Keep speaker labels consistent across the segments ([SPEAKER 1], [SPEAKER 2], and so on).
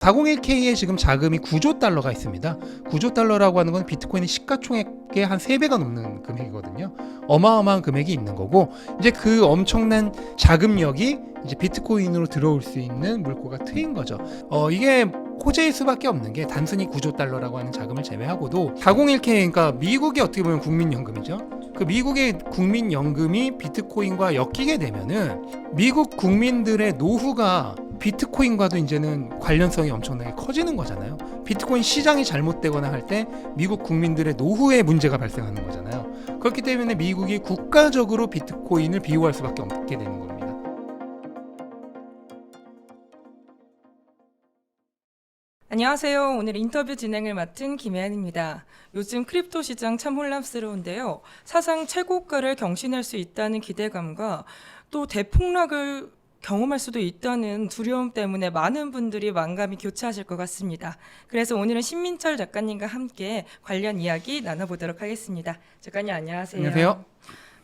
[SPEAKER 1] 401k에 지금 자금이 9조 달러가 있습니다. 9조 달러라고 하는 건 비트코인의 시가총액의 한 3배가 넘는 금액이거든요. 어마어마한 금액이 있는 거고 이제 그 엄청난 자금력이 이제 비트코인으로 들어올 수 있는 물꼬가 트인 거죠. 어 이게 호재일 수밖에 없는 게 단순히 9조 달러라고 하는 자금을 제외하고도 401k 그러니까 미국이 어떻게 보면 국민연금이죠. 그 미국의 국민연금이 비트코인과 엮이게 되면은 미국 국민들의 노후가 비트코인과도 이제는 관련성이 엄청나게 커지는 거잖아요. 비트코인 시장이 잘못되거나 할 때 미국 국민들의 노후에 문제가 발생하는 거잖아요. 그렇기 때문에 미국이 국가적으로 비트코인을 비호할 수밖에 없게 되는 겁니다.
[SPEAKER 2] 안녕하세요. 오늘 인터뷰 진행을 맡은 김혜안입니다. 요즘 크립토 시장 참 혼란스러운데요. 사상 최고가를 경신할 수 있다는 기대감과 또 대폭락을 경험할 수도 있다는 두려움 때문에 많은 분들이 만감이 교차하실 것 같습니다. 그래서 오늘은 신민철 작가님과 함께 관련 이야기 나눠보도록 하겠습니다. 작가님 안녕하세요.
[SPEAKER 1] 안녕하세요.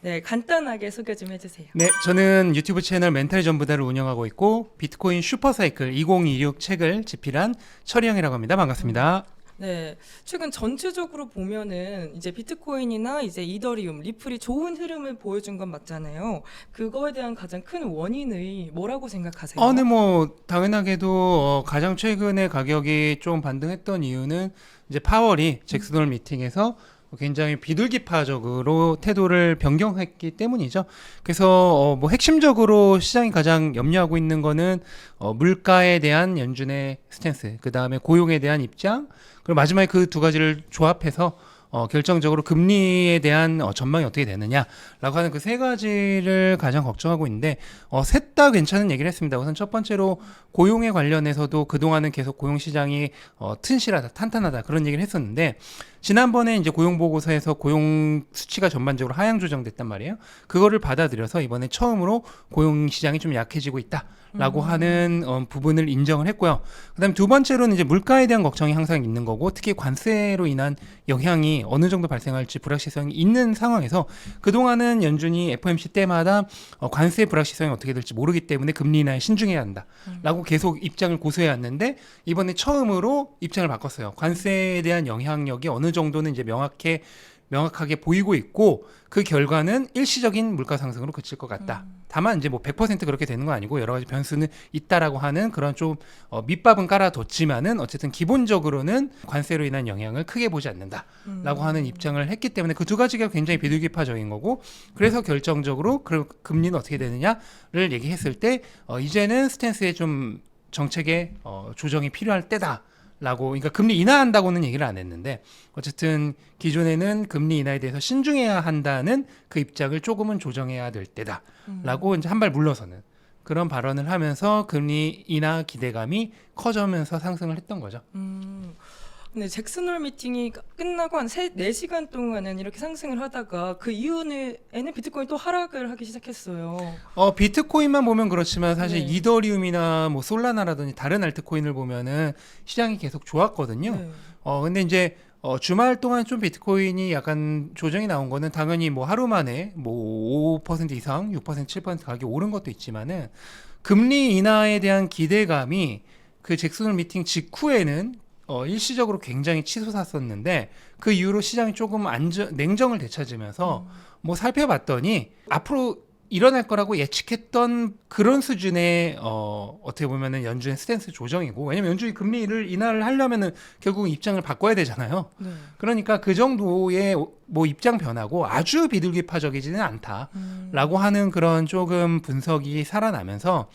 [SPEAKER 2] 네, 간단하게 소개 좀 해주세요.
[SPEAKER 1] 네, 저는 유튜브 채널 멘탈 전부다를 운영하고 있고 비트코인 슈퍼사이클 2026 책을 집필한 철이형이라고 합니다. 반갑습니다.
[SPEAKER 2] 네, 최근 전체적으로 보면은 이제 비트코인이나 이제 이더리움, 리플이 좋은 흐름을 보여준 건 맞잖아요. 그거에 대한 가장 큰 원인이 뭐라고 생각하세요?
[SPEAKER 1] 어, 네, 뭐 당연하게도 어, 가장 최근에 가격이 좀 반등했던 이유는 이제 파월이 잭슨홀 미팅에서 굉장히 비둘기파적으로 태도를 변경했기 때문이죠. 그래서 어, 뭐 핵심적으로 시장이 가장 염려하고 있는 거는 어, 물가에 대한 연준의 스탠스, 그 다음에 고용에 대한 입장, 그리고 마지막에 그 두 가지를 조합해서 어, 결정적으로 금리에 대한 어, 전망이 어떻게 되느냐라고 하는 그 세 가지를 가장 걱정하고 있는데 어, 셋 다 괜찮은 얘기를 했습니다. 우선 첫 번째로 고용에 관련해서도 그동안은 계속 고용 시장이 어, 튼실하다, 탄탄하다 그런 얘기를 했었는데 지난번에 이제 고용 보고서에서 고용 수치가 전반적으로 하향 조정됐단 말이에요. 그거를 받아들여서 이번에 처음으로 고용 시장이 좀 약해지고 있다 라고 하는 어, 부분을 인정을 했고요. 그다음에 두 번째로는 이제 물가에 대한 걱정이 항상 있는 거고 특히 관세로 인한 영향이 어느 정도 발생할지 불확실성이 있는 상황에서 그동안은 연준이 FOMC 때마다 어, 관세 불확실성이 어떻게 될지 모르기 때문에 금리 인하에 신중해야 한다라고 계속 입장을 고수해 왔는데 이번에 처음으로 입장을 바꿨어요. 관세에 대한 영향력이 어느 정도는 이제 명확해 명확하게 보이고 있고 그 결과는 일시적인 물가 상승으로 그칠 것 같다. 다만 이제 뭐 100% 그렇게 되는 건 아니고 여러 가지 변수는 있다라고 하는 그런 좀 어, 밑밥은 깔아뒀지만은 어쨌든 기본적으로는 관세로 인한 영향을 크게 보지 않는다라고 하는 입장을 했기 때문에 그 두 가지가 굉장히 비둘기파적인 거고 그래서 결정적으로 그 금리는 어떻게 되느냐를 얘기했을 때 어, 이제는 스탠스에 좀 정책의 어, 조정이 필요할 때다. 라고 그러니까 금리 인하한다고는 얘기를 안 했는데 어쨌든 기존에는 금리 인하에 대해서 신중해야 한다는 그 입장을 조금은 조정해야 될 때다라고 이제 한 발 물러서는 그런 발언을 하면서 금리 인하 기대감이 커져면서 상승을 했던 거죠.
[SPEAKER 2] 음, 근데 잭슨홀 미팅이 끝나고 한 3, 4시간 동안은 이렇게 상승을 하다가 그 이후에는 비트코인이 또 하락을 하기 시작했어요.
[SPEAKER 1] 어 비트코인만 보면 그렇지만 사실
[SPEAKER 2] 네.
[SPEAKER 1] 이더리움이나 뭐 솔라나라든지 다른 알트코인을 보면은 시장이 계속 좋았거든요.
[SPEAKER 2] 네.
[SPEAKER 1] 어 근데 이제 어, 주말 동안 좀 비트코인이 약간 조정이 나온 거는 당연히 뭐 하루 만에 뭐 5% 이상, 6%, 7% 가격이 오른 것도 있지만은 금리 인하에 대한 기대감이 그 잭슨홀 미팅 직후에는 어, 일시적으로 굉장히 치솟았었는데 그 이후로 시장이 조금 안정, 냉정을 되찾으면서 뭐 살펴봤더니 앞으로 일어날 거라고 예측했던 그런 수준의 어 어떻게 보면은 연준의 스탠스 조정이고 왜냐면 연준이 금리를 인하를 하려면은 결국 입장을 바꿔야 되잖아요.
[SPEAKER 2] 네.
[SPEAKER 1] 그러니까 그 정도의 뭐 입장 변화고 아주 비둘기파적이지는 않다라고
[SPEAKER 2] 음.
[SPEAKER 1] 하는 그런 조금 분석이 살아나면서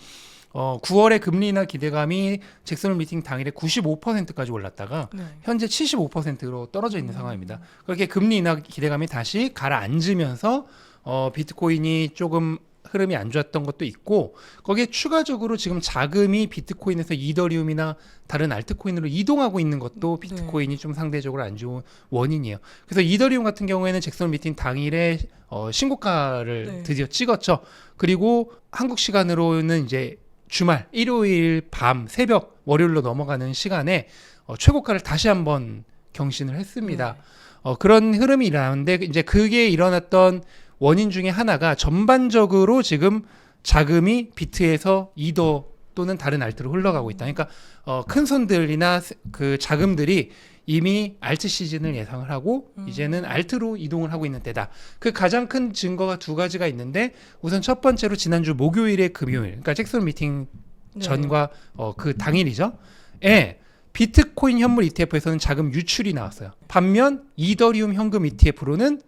[SPEAKER 1] 어 9월에 금리 인하 기대감이 잭슨홀 미팅 당일에 95%까지 올랐다가
[SPEAKER 2] 네.
[SPEAKER 1] 현재 75%로 떨어져 있는 상황입니다. 그렇게 금리 인하 기대감이 다시 가라앉으면서 어, 비트코인이 조금 흐름이 안 좋았던 것도 있고 거기에 추가적으로 지금 자금이 비트코인에서 이더리움이나 다른 알트코인으로 이동하고 있는 것도
[SPEAKER 2] 네.
[SPEAKER 1] 비트코인이 좀 상대적으로 안 좋은 원인이에요. 그래서 이더리움 같은 경우에는 잭슨 미팅 당일에 어, 신고가를
[SPEAKER 2] 네.
[SPEAKER 1] 드디어 찍었죠. 그리고 한국 시간으로는 이제 주말 일요일 밤 새벽 월요일로 넘어가는 시간에 어, 최고가를 다시 한번 경신을 했습니다.
[SPEAKER 2] 네.
[SPEAKER 1] 어, 그런 흐름이 일어나는데 이제 그게 일어났던 원인 중에 하나가 전반적으로 지금 자금이 비트에서 이더 또는 다른 알트로 흘러가고 있다. 그러니까 어, 큰 손들이나 스- 그 자금들이 이미 알트 시즌을 예상을 하고
[SPEAKER 2] 음.
[SPEAKER 1] 이제는 알트로 이동을 하고 있는 때다. 그 가장 큰 증거가 두 가지가 있는데 우선 첫 번째로 지난주 목요일에 금요일, 그러니까 잭슨 미팅
[SPEAKER 2] 네.
[SPEAKER 1] 전과 어, 그 당일이죠. 에 비트코인 현물 ETF에서는 자금 유출이 나왔어요. 반면 이더리움 현금 ETF로는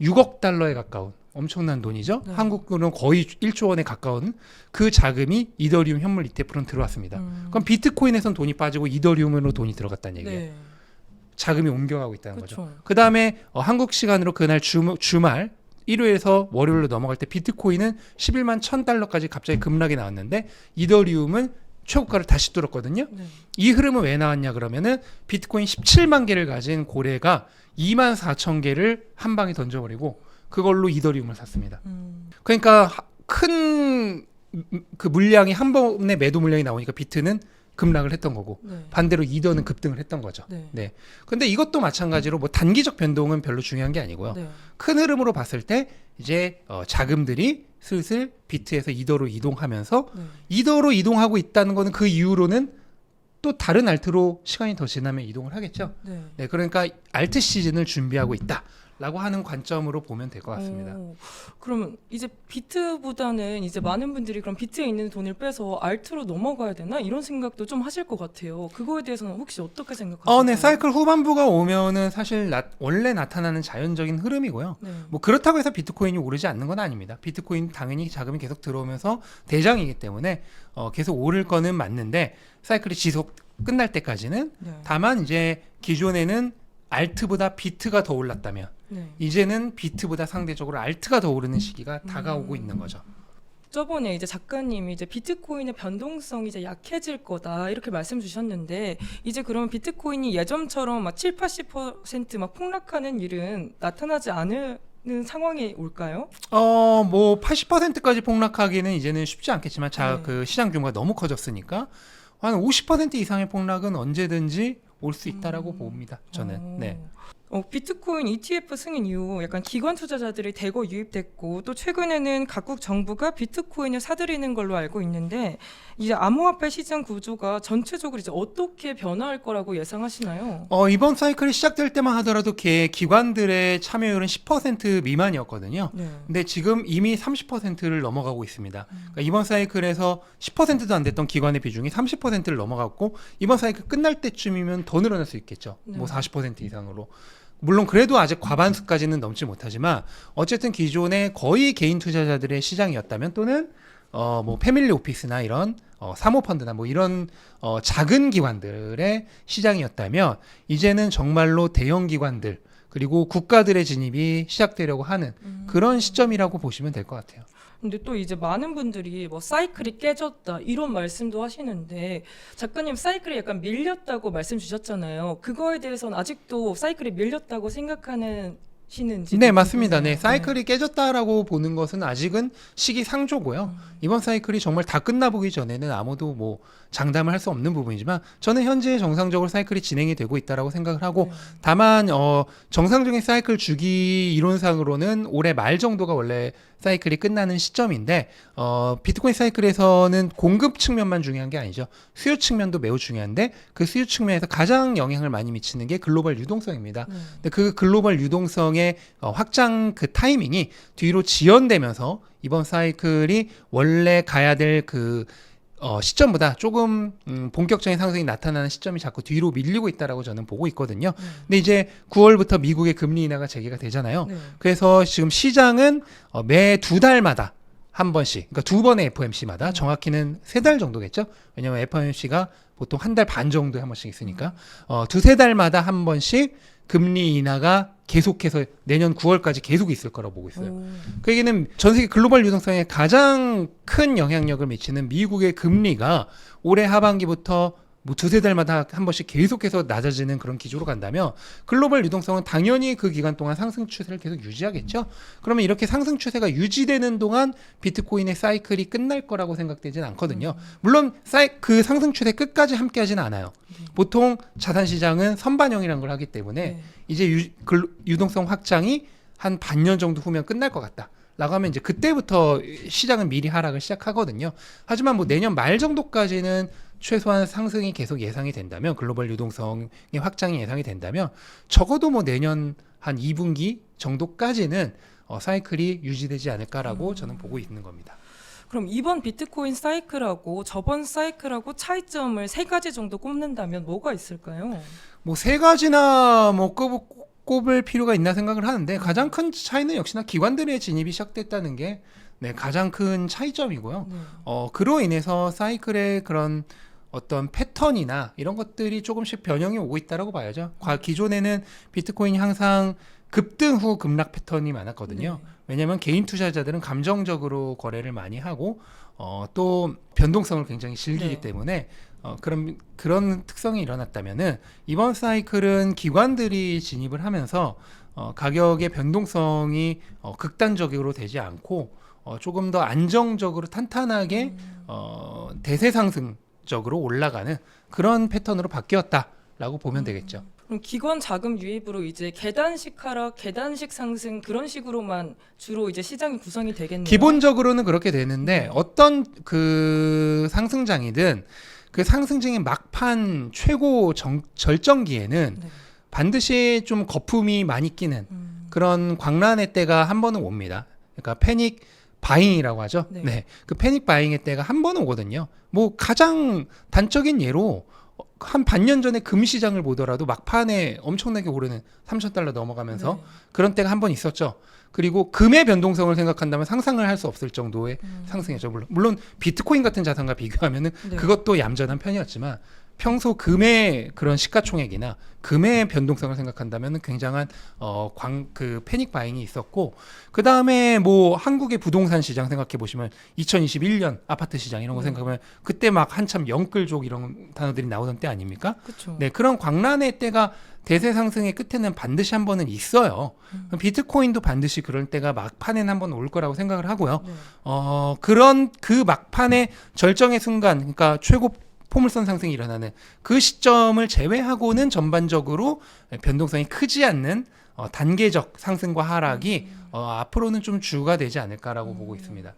[SPEAKER 1] 6억 달러에 가까운 엄청난 돈이죠.
[SPEAKER 2] 네.
[SPEAKER 1] 한국으로는 거의 1조 원에 가까운 그 자금이 이더리움 현물 ETF로는 들어왔습니다.
[SPEAKER 2] 음.
[SPEAKER 1] 그럼 비트코인에선 돈이 빠지고 이더리움으로 돈이 들어갔다는 얘기예요.
[SPEAKER 2] 네.
[SPEAKER 1] 자금이 옮겨가고 있다는 거죠.
[SPEAKER 2] 그렇죠.
[SPEAKER 1] 그 다음에 한국 시간으로 그날 주, 주말 일요일에서 월요일로 넘어갈 때 비트코인은 11만 1000 달러까지 갑자기 급락이 나왔는데 이더리움은 최고가를 다시 뚫었거든요.
[SPEAKER 2] 네.
[SPEAKER 1] 이 흐름은 왜 나왔냐 그러면은 비트코인 17만 개를 가진 고래가 2만 4천 개를 한 방에 던져버리고 그걸로 이더리움을 샀습니다.
[SPEAKER 2] 음.
[SPEAKER 1] 그러니까 큰 그 물량이 한 번에 매도 물량이 나오니까 비트는 급락을 했던 거고
[SPEAKER 2] 네.
[SPEAKER 1] 반대로 이더는 급등을 했던 거죠.
[SPEAKER 2] 네.
[SPEAKER 1] 네. 근데 이것도 마찬가지로 뭐 단기적 변동은 별로 중요한 게 아니고요.
[SPEAKER 2] 네.
[SPEAKER 1] 큰 흐름으로 봤을 때 이제 어, 자금들이 슬슬 비트에서 이더로 이동하면서
[SPEAKER 2] 네.
[SPEAKER 1] 이더로 이동하고 있다는 거는 그 이후로는 또 다른 알트로 시간이 더 지나면 이동을 하겠죠.
[SPEAKER 2] 네.
[SPEAKER 1] 네, 그러니까 알트 시즌을 준비하고 있다 라고 하는 관점으로 보면 될 것 같습니다.
[SPEAKER 2] 오, 그러면 이제 비트보다는 이제 많은 분들이 그럼 비트에 있는 돈을 빼서 알트로 넘어가야 되나 이런 생각도 좀 하실 것 같아요. 그거에 대해서는 혹시 어떻게 생각하세요?
[SPEAKER 1] 어, 네, 사이클 후반부가 오면은 사실 나- 원래 나타나는 자연적인 흐름이고요.
[SPEAKER 2] 네.
[SPEAKER 1] 뭐 그렇다고 해서 비트코인이 오르지 않는 건 아닙니다. 비트코인 당연히 자금이 계속 들어오면서 대장이기 때문에 어, 계속 오를 거는 맞는데 사이클이 지속 끝날 때까지는
[SPEAKER 2] 네.
[SPEAKER 1] 다만 이제 기존에는 알트보다 비트가 더 올랐다면
[SPEAKER 2] 네.
[SPEAKER 1] 이제는 비트보다 상대적으로 알트가 더 오르는 시기가 다가오고
[SPEAKER 2] 음.
[SPEAKER 1] 있는 거죠.
[SPEAKER 2] 저번에 이제 작가님이 이제 비트코인의 변동성이 이제 약해질 거다 이렇게 말씀 주셨는데 이제 그러면 비트코인이 예전처럼 막 7, 80%막 폭락하는 일은 나타나지 않는 상황이 올까요?
[SPEAKER 1] 어, 뭐 80%까지 폭락하기는 이제는 쉽지 않겠지만 자,
[SPEAKER 2] 네.
[SPEAKER 1] 그 시장 규모가 너무 커졌으니까 한 50% 이상의 폭락은 언제든지 올 수 있다라고
[SPEAKER 2] 음.
[SPEAKER 1] 봅니다. 저는.
[SPEAKER 2] 어.
[SPEAKER 1] 네.
[SPEAKER 2] 어, 비트코인 ETF 승인 이후 약간 기관 투자자들이 대거 유입됐고 또 최근에는 각국 정부가 비트코인을 사들이는 걸로 알고 있는데 이제 암호화폐 시장 구조가 전체적으로 이제 어떻게 변화할 거라고 예상하시나요?
[SPEAKER 1] 어, 이번 사이클이 시작될 때만 하더라도 개, 기관들의 참여율은 10% 미만이었거든요.
[SPEAKER 2] 네.
[SPEAKER 1] 근데 지금 이미 30%를 넘어가고 있습니다. 그러니까 이번 사이클에서 10%도 안 됐던 기관의 비중이 30%를 넘어갔고 이번 사이클 끝날 때쯤이면 더 늘어날 수 있겠죠.
[SPEAKER 2] 네.
[SPEAKER 1] 뭐40% 이상으로. 물론 그래도 아직 과반수까지는 넘지 못하지만 어쨌든 기존의 거의 개인 투자자들의 시장이었다면 또는 어 뭐 패밀리 오피스나 이런 어 사모펀드나 뭐 이런 어 작은 기관들의 시장이었다면 이제는 정말로 대형 기관들 그리고 국가들의 진입이 시작되려고 하는
[SPEAKER 2] 음.
[SPEAKER 1] 그런 시점이라고 보시면 될 것 같아요.
[SPEAKER 2] 근데 또 이제 많은 분들이 뭐 사이클이 깨졌다 이런 말씀도 하시는데 작가님 사이클이 약간 밀렸다고 말씀 주셨잖아요. 그거에 대해서는 아직도 사이클이 밀렸다고 생각하는 시는지
[SPEAKER 1] 네, 맞습니다. 네, 사이클이 깨졌다라고 보는 것은 아직은 시기상조고요. 이번 사이클이 정말 다 끝나보기 전에는 아무도 뭐 장담을 할 수 없는 부분이지만 저는 현재 정상적으로 사이클이 진행이 되고 있다라고 생각을 하고 다만 어 정상적인 사이클 주기 이론상으로는 올해 말 정도가 원래 사이클이 끝나는 시점인데 어 비트코인 사이클에서는 공급 측면만 중요한 게 아니죠. 수요 측면도 매우 중요한데 그 수요 측면에서 가장 영향을 많이 미치는 게 글로벌 유동성입니다.
[SPEAKER 2] 네.
[SPEAKER 1] 근데 그 글로벌 유동성의 어, 확장 그 타이밍이 뒤로 지연되면서 이번 사이클이 원래 가야 될그 어, 시점보다 조금 음, 본격적인 상승이 나타나는 시점이 자꾸 뒤로 밀리고 있다라고 저는 보고 있거든요.
[SPEAKER 2] 네.
[SPEAKER 1] 근데 이제 9월부터 미국의 금리 인하가 재개가 되잖아요.
[SPEAKER 2] 네.
[SPEAKER 1] 그래서 지금 시장은 어, 매 두 달마다 한 번씩, 그러니까 두 번의 FOMC마다 정확히는 세 달 정도겠죠. 왜냐하면 FOMC가 보통 한 달 반 정도에 한 번씩 있으니까 어, 두세 달마다 한 번씩 금리 인하가 계속해서 내년 9월까지 계속 있을 거라고 보고 있어요.
[SPEAKER 2] 오.
[SPEAKER 1] 그 얘기는 전 세계 글로벌 유동성에 가장 큰 영향력을 미치는 미국의 금리가 올해 하반기부터 뭐 두세 달마다 한 번씩 계속해서 낮아지는 그런 기조로 간다면 글로벌 유동성은 당연히 그 기간 동안 상승 추세를 계속 유지하겠죠. 그러면 이렇게 상승 추세가 유지되는 동안 비트코인의 사이클이 끝날 거라고 생각되지는 않거든요. 물론 사이, 그 상승 추세 끝까지 함께 하지는 않아요. 보통 자산 시장은 선반영이라는 걸 하기 때문에
[SPEAKER 2] 네.
[SPEAKER 1] 이제 유, 글- 유동성 확장이 한 반년 정도 후면 끝날 것 같다. 하면 이제 그때부터 시장은 미리 하락을 시작하거든요. 하지만 뭐 내년 말 정도까지는 최소한 상승이 계속 예상이 된다면 글로벌 유동성의 확장이 예상이 된다면 적어도 뭐 내년 한 2분기 정도까지는 어, 사이클이 유지되지 않을까라고 저는 보고 있는 겁니다.
[SPEAKER 2] 그럼 이번 비트코인 사이클하고 저번 사이클하고 차이점을 세 가지 정도 꼽는다면 뭐가 있을까요?
[SPEAKER 1] 뭐 세 가지나 뭐 꼽, 꼽을 필요가 있나 생각을 하는데 가장 큰 차이는 역시나 기관들의 진입이 시작됐다는 게 네, 가장 큰 차이점이고요.
[SPEAKER 2] 네.
[SPEAKER 1] 어, 그로 인해서 사이클의 그런 어떤 패턴이나 이런 것들이 조금씩 변형이 오고 있다라고 봐야죠. 과- 기존에는 비트코인이 항상 급등 후 급락 패턴이 많았거든요.
[SPEAKER 2] 네.
[SPEAKER 1] 왜냐하면 개인 투자자들은 감정적으로 거래를 많이 하고 어, 또 변동성을 굉장히 즐기기
[SPEAKER 2] 네.
[SPEAKER 1] 때문에 어, 그런 그런 특성이 일어났다면은 이번 사이클은 기관들이 진입을 하면서 어, 가격의 변동성이 어, 극단적으로 되지 않고 어, 조금 더 안정적으로 탄탄하게
[SPEAKER 2] 음.
[SPEAKER 1] 어, 대세 상승 적으로 올라가는 그런 패턴으로 바뀌었다라고 보면 되겠죠.
[SPEAKER 2] 그럼 기관 자금 유입으로 이제 계단식 하락, 계단식 상승 그런 식으로만 주로 이제 시장이 구성이 되겠네요.
[SPEAKER 1] 기본적으로는 그렇게 되는데 어떤 그 상승장이든 그 상승장의 막판 최고 정, 절정기에는
[SPEAKER 2] 네.
[SPEAKER 1] 반드시 좀 거품이 많이 끼는
[SPEAKER 2] 음.
[SPEAKER 1] 그런 광란의 때가 한 번은 옵니다. 그러니까 패닉 바잉이라고 하죠.
[SPEAKER 2] 네.
[SPEAKER 1] 네. 그 패닉 바잉의 때가 한 번은 오거든요. 뭐 가장 단적인 예로 한 반년 전에 금 시장을 보더라도 막판에 엄청나게 오르는 3천 달러 넘어가면서
[SPEAKER 2] 네.
[SPEAKER 1] 그런 때가 한 번 있었죠. 그리고 금의 변동성을 생각한다면 상상을 할 수 없을 정도의
[SPEAKER 2] 음.
[SPEAKER 1] 상승이죠. 물론, 물론 비트코인 같은 자산과 비교하면은
[SPEAKER 2] 네.
[SPEAKER 1] 그것도 얌전한 편이었지만 평소 금의 그런 시가총액이나 금의 변동성을 생각한다면 굉장한 어 광 그 패닉 바잉이 있었고 그 다음에 뭐 한국의 부동산 시장 생각해 보시면 2021년 아파트 시장 이런 거
[SPEAKER 2] 네.
[SPEAKER 1] 생각하면 그때 막 한참 영끌족 이런 단어들이 나오던 때 아닙니까?
[SPEAKER 2] 그렇죠.
[SPEAKER 1] 네 그런 광란의 때가 대세 상승의 끝에는 반드시 한 번은 있어요.
[SPEAKER 2] 음.
[SPEAKER 1] 비트코인도 반드시 그럴 때가 막판엔 한 번 올 거라고 생각을 하고요.
[SPEAKER 2] 네.
[SPEAKER 1] 어, 그런 그 막판의 절정의 순간, 그러니까 최고 포물선 상승이 일어나는 그 시점을 제외하고는 전반적으로 변동성이 크지 않는 어, 단계적 상승과 하락이 어, 앞으로는 좀 주가 되지 않을까라고
[SPEAKER 2] 음.
[SPEAKER 1] 보고 있습니다.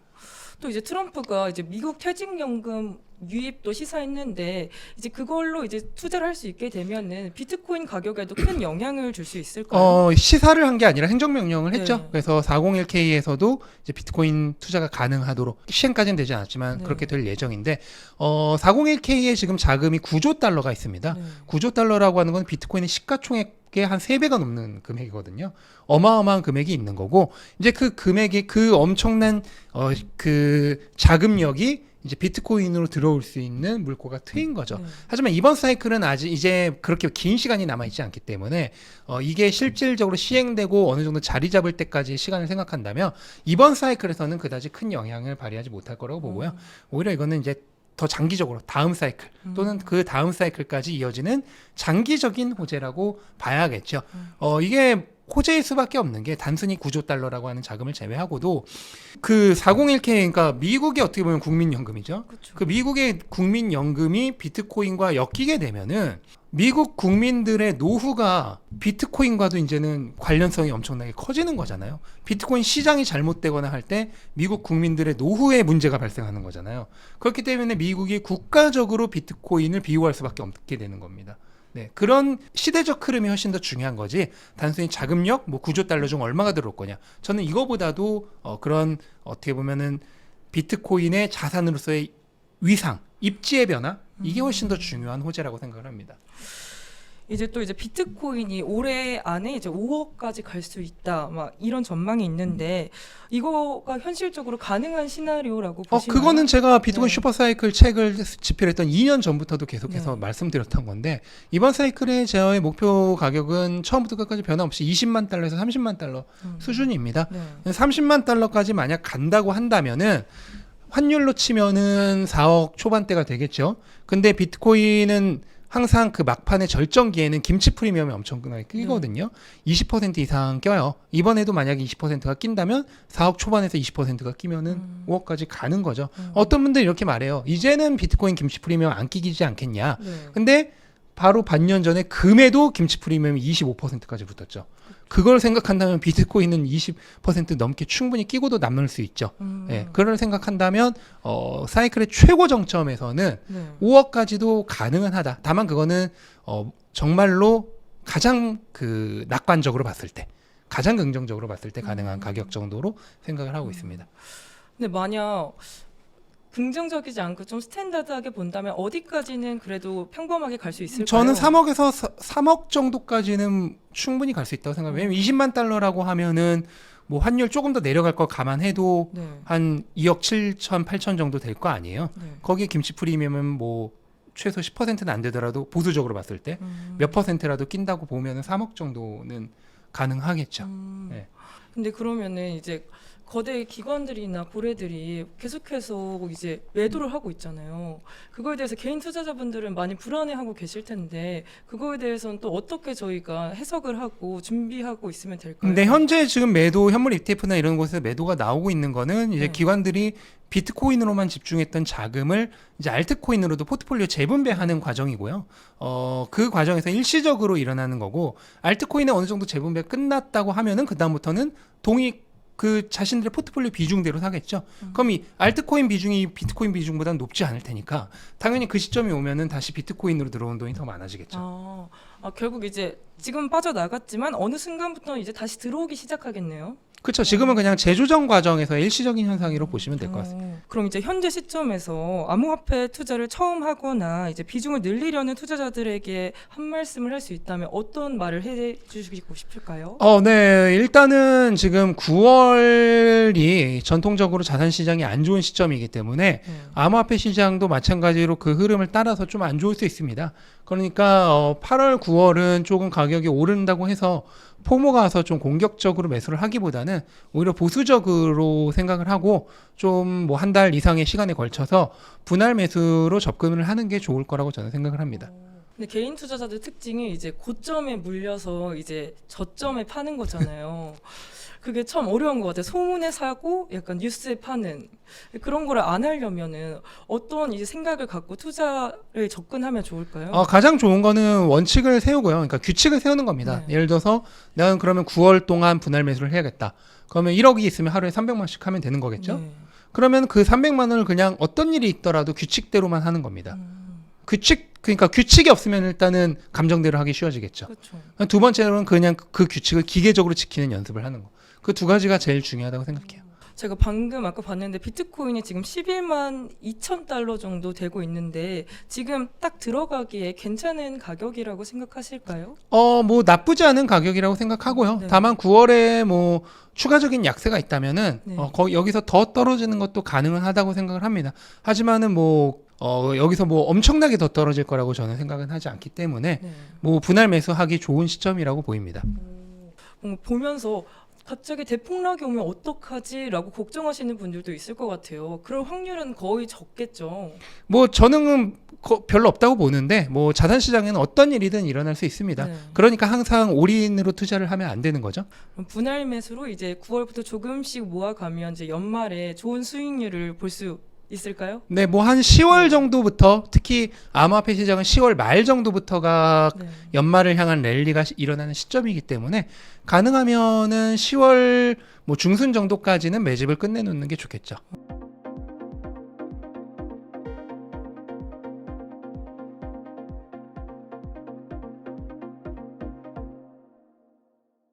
[SPEAKER 2] 또 이제 트럼프가 이제 미국 퇴직연금 유입도 시사했는데 이제 그걸로 이제 투자를 할 수 있게 되면은 비트코인 가격에도 큰 영향을 줄 수 있을까요?
[SPEAKER 1] 어, 시사를 한 게 아니라 행정명령을 했죠.
[SPEAKER 2] 네.
[SPEAKER 1] 그래서 401K에서도 이제 비트코인 투자가 가능하도록 시행까지는 되지 않았지만
[SPEAKER 2] 네.
[SPEAKER 1] 그렇게 될 예정인데 어, 401K에 지금 자금이 9조 달러가 있습니다.
[SPEAKER 2] 네.
[SPEAKER 1] 9조 달러라고 하는 건 비트코인의 시가총액 의한 3배가 넘는 금액이거든요. 어마어마한 금액이 있는 거고 이제 그 금액이 그 엄청난 어, 그 자금력이 이제 비트코인으로 들어올 수 있는 물꼬가 트인 거죠.
[SPEAKER 2] 네.
[SPEAKER 1] 하지만 이번 사이클은 아직 이제 그렇게 긴 시간이 남아 있지 않기 때문에 어, 이게 실질적으로 시행되고 어느 정도 자리 잡을 때까지 시간을 생각한다면 이번 사이클에서는 그다지 큰 영향을 발휘하지 못할 거라고 보고요. 오히려 이거는 이제 더 장기적으로 다음 사이클
[SPEAKER 2] 음.
[SPEAKER 1] 또는 그 다음 사이클까지 이어지는 장기적인 호재라고 봐야겠죠.
[SPEAKER 2] 음.
[SPEAKER 1] 어, 이게 호재일 수밖에 없는 게 단순히 9조 달러라고 하는 자금을 제외하고도 그 401k 그러니까 미국이 어떻게 보면 국민연금이죠.
[SPEAKER 2] 그렇죠.
[SPEAKER 1] 그 미국의 국민연금이 비트코인과 엮이게 되면은 미국 국민들의 노후가 비트코인과도 이제는 관련성이 엄청나게 커지는 거잖아요. 비트코인 시장이 잘못되거나 할 때 미국 국민들의 노후에 문제가 발생하는 거잖아요. 그렇기 때문에 미국이 국가적으로 비트코인을 비호할 수밖에 없게 되는 겁니다. 네, 그런 시대적 흐름이 훨씬 더 중요한 거지. 단순히 자금력 뭐 9조 달러 중 얼마가 들어올 거냐. 저는 이거보다도 어, 그런 어떻게 보면은 비트코인의 자산으로서의 위상, 입지의 변화 이게 훨씬 더 중요한 호재라고 생각을 합니다.
[SPEAKER 2] 이제 또 이제 비트코인이 올해 안에 이제 5억까지 갈 수 있다. 막 이런 전망이 있는데 이거가 현실적으로 가능한 시나리오라고
[SPEAKER 1] 어,
[SPEAKER 2] 보시나요?
[SPEAKER 1] 그거는 제가 비트코인
[SPEAKER 2] 네.
[SPEAKER 1] 슈퍼사이클 책을 집필했던 2년 전부터도 계속해서
[SPEAKER 2] 네.
[SPEAKER 1] 말씀드렸던 건데 이번 사이클의 제어의 목표 가격은 처음부터 끝까지 변화 없이 20만 달러에서 30만 달러
[SPEAKER 2] 음.
[SPEAKER 1] 수준입니다.
[SPEAKER 2] 네.
[SPEAKER 1] 30만 달러까지 만약 간다고 한다면은 환율로 치면은 4억 초반대가 되겠죠. 근데 비트코인은 항상 그 막판의 절정기에는 김치 프리미엄이 엄청나게 끼거든요. 20% 이상 껴요. 이번에도 만약에 20%가 낀다면 4억 초반에서 20%가 끼면은
[SPEAKER 2] 음.
[SPEAKER 1] 5억까지 가는 거죠.
[SPEAKER 2] 음.
[SPEAKER 1] 어떤 분들이 이렇게 말해요. 이제는 비트코인 김치 프리미엄 안 끼기지 않겠냐.
[SPEAKER 2] 네.
[SPEAKER 1] 근데 바로 반년 전에 금에도 김치 프리미엄이 25%까지 붙었죠. 그걸 생각한다면 비트코인은 20% 넘게 충분히 끼고도 남을 수 있죠.
[SPEAKER 2] 음.
[SPEAKER 1] 예, 그걸 생각한다면 어, 사이클의 최고 정점에서는
[SPEAKER 2] 네.
[SPEAKER 1] 5억까지도 가능은 하다. 다만 그거는 어, 정말로 가장 그 낙관적으로 봤을 때, 가장 긍정적으로 봤을 때 가능한
[SPEAKER 2] 음.
[SPEAKER 1] 가격 정도로 생각을 하고 있습니다.
[SPEAKER 2] 근데 만약 긍정적이지 않고 좀 스탠다드하게 본다면 어디까지는 그래도 평범하게 갈 수 있을까요?
[SPEAKER 1] 저는 3억에서 3억 정도까지는 충분히 갈 수 있다고 생각해요. 왜냐면 20만 달러라고 하면은 뭐 환율 조금 더 내려갈 걸 감안해도
[SPEAKER 2] 네.
[SPEAKER 1] 한 2억 7천, 8천 정도 될 거 아니에요.
[SPEAKER 2] 네.
[SPEAKER 1] 거기에 김치 프리미엄은 뭐 최소 10%는 안 되더라도 보수적으로 봤을 때몇
[SPEAKER 2] 음.
[SPEAKER 1] 퍼센트라도 낀다고 보면은 3억 정도는 가능하겠죠.
[SPEAKER 2] 음.
[SPEAKER 1] 네.
[SPEAKER 2] 근데 그러면은 이제 거대 기관들이나 고래들이 계속해서 이제 매도를 하고 있잖아요. 그거에 대해서 개인 투자자분들은 많이 불안해하고 계실 텐데 그거에 대해서는 또 어떻게 저희가 해석을 하고 준비하고 있으면 될까요?
[SPEAKER 1] 근데 현재 지금 매도 현물 ETF나 이런 곳에서 매도가 나오고 있는 거는 이제
[SPEAKER 2] 네.
[SPEAKER 1] 기관들이 비트코인으로만 집중했던 자금을 이제 알트코인으로도 포트폴리오 재분배하는 과정이고요. 어, 그 과정에서 일시적으로 일어나는 거고 알트코인에 어느 정도 재분배 끝났다고 하면은 그다음부터는 동의 그 자신들의 포트폴리오 비중대로 사겠죠.
[SPEAKER 2] 음.
[SPEAKER 1] 그럼 이 알트코인 비중이 비트코인 비중보다 높지 않을 테니까 당연히 그 시점이 오면은 다시 비트코인으로 들어온 돈이 더 많아지겠죠.
[SPEAKER 2] 아, 아, 결국 이제 지금 빠져나갔지만 어느 순간부터 이제 다시 들어오기 시작하겠네요.
[SPEAKER 1] 그렇죠. 지금은 그냥 재조정 과정에서 일시적인 현상으로 보시면 될 것 같습니다.
[SPEAKER 2] 어, 그럼 이제 현재 시점에서 암호화폐 투자를 처음 하거나 이제 비중을 늘리려는 투자자들에게 한 말씀을 할 수 있다면 어떤 말을 해주시고 싶을까요?
[SPEAKER 1] 어, 네. 일단은 지금 9월이 전통적으로 자산 시장이 안 좋은 시점이기 때문에
[SPEAKER 2] 네.
[SPEAKER 1] 암호화폐 시장도 마찬가지로 그 흐름을 따라서 좀 안 좋을 수 있습니다. 그러니까 어, 8월, 9월은 조금 가격이 오른다고 해서 포모가 와서 좀 공격적으로 매수를 하기보다는 오히려 보수적으로 생각을 하고 좀 뭐 한 달 이상의 시간에 걸쳐서 분할 매수로 접근을 하는 게 좋을 거라고 저는 생각을 합니다.
[SPEAKER 2] 근데 개인 투자자들 특징이 이제 고점에 물려서 이제 저점에 파는 거잖아요. 그게 참 어려운 것 같아요. 소문에 사고 약간 뉴스에 파는 그런 거를 안 하려면은 어떤 이제 생각을 갖고 투자를 접근하면 좋을까요?
[SPEAKER 1] 어, 가장 좋은 거는 원칙을 세우고요. 그러니까 규칙을 세우는 겁니다.
[SPEAKER 2] 네.
[SPEAKER 1] 예를 들어서 나는 그러면 9월 동안 분할 매수를 해야겠다. 그러면 1억이 있으면 하루에 300만씩 하면 되는 거겠죠.
[SPEAKER 2] 네.
[SPEAKER 1] 그러면 그 300만 원을 그냥 어떤 일이 있더라도 규칙대로만 하는 겁니다.
[SPEAKER 2] 음,
[SPEAKER 1] 규칙 그러니까 규칙이 없으면 일단은 감정대로 하기 쉬워지겠죠.
[SPEAKER 2] 그렇죠.
[SPEAKER 1] 두 번째로는 그냥 그 규칙을 기계적으로 지키는 연습을 하는 거. 그 두 가지가 제일 중요하다고 생각해요.
[SPEAKER 2] 제가 방금 아까 봤는데 비트코인이 지금 11만 2천 달러 정도 되고 있는데 지금 딱 들어가기에 괜찮은 가격이라고 생각하실까요?
[SPEAKER 1] 어, 뭐 나쁘지 않은 가격이라고 생각하고요.
[SPEAKER 2] 네.
[SPEAKER 1] 다만 9월에 뭐 추가적인 약세가 있다면은
[SPEAKER 2] 네.
[SPEAKER 1] 어, 거, 여기서 더 떨어지는 것도 가능은 하다고 생각을 합니다. 하지만은 뭐 어, 여기서 뭐 엄청나게 더 떨어질 거라고 저는 생각은 하지 않기 때문에
[SPEAKER 2] 네.
[SPEAKER 1] 뭐 분할 매수하기 좋은 시점이라고 보입니다.
[SPEAKER 2] 오, 어, 보면서 갑자기 대폭락이 오면 어떡하지라고 걱정하시는 분들도 있을 것 같아요. 그럴 확률은 거의 적겠죠.
[SPEAKER 1] 뭐 저는 거- 별로 없다고 보는데 뭐 자산 시장에는 어떤 일이든 일어날 수 있습니다.
[SPEAKER 2] 네.
[SPEAKER 1] 그러니까 항상 올인으로 투자를 하면 안 되는 거죠.
[SPEAKER 2] 분할 매수로 이제 9월부터 조금씩 모아가면 이제 연말에 좋은 수익률을 볼 수 있을까요?
[SPEAKER 1] 네, 뭐 한 10월 정도부터 특히 암호화폐 시장은 10월 말 정도부터가
[SPEAKER 2] 네.
[SPEAKER 1] 연말을 향한 랠리가 시- 일어나는 시점이기 때문에 가능하면은 10월 뭐 중순 정도까지는 매집을 끝내놓는 게 좋겠죠.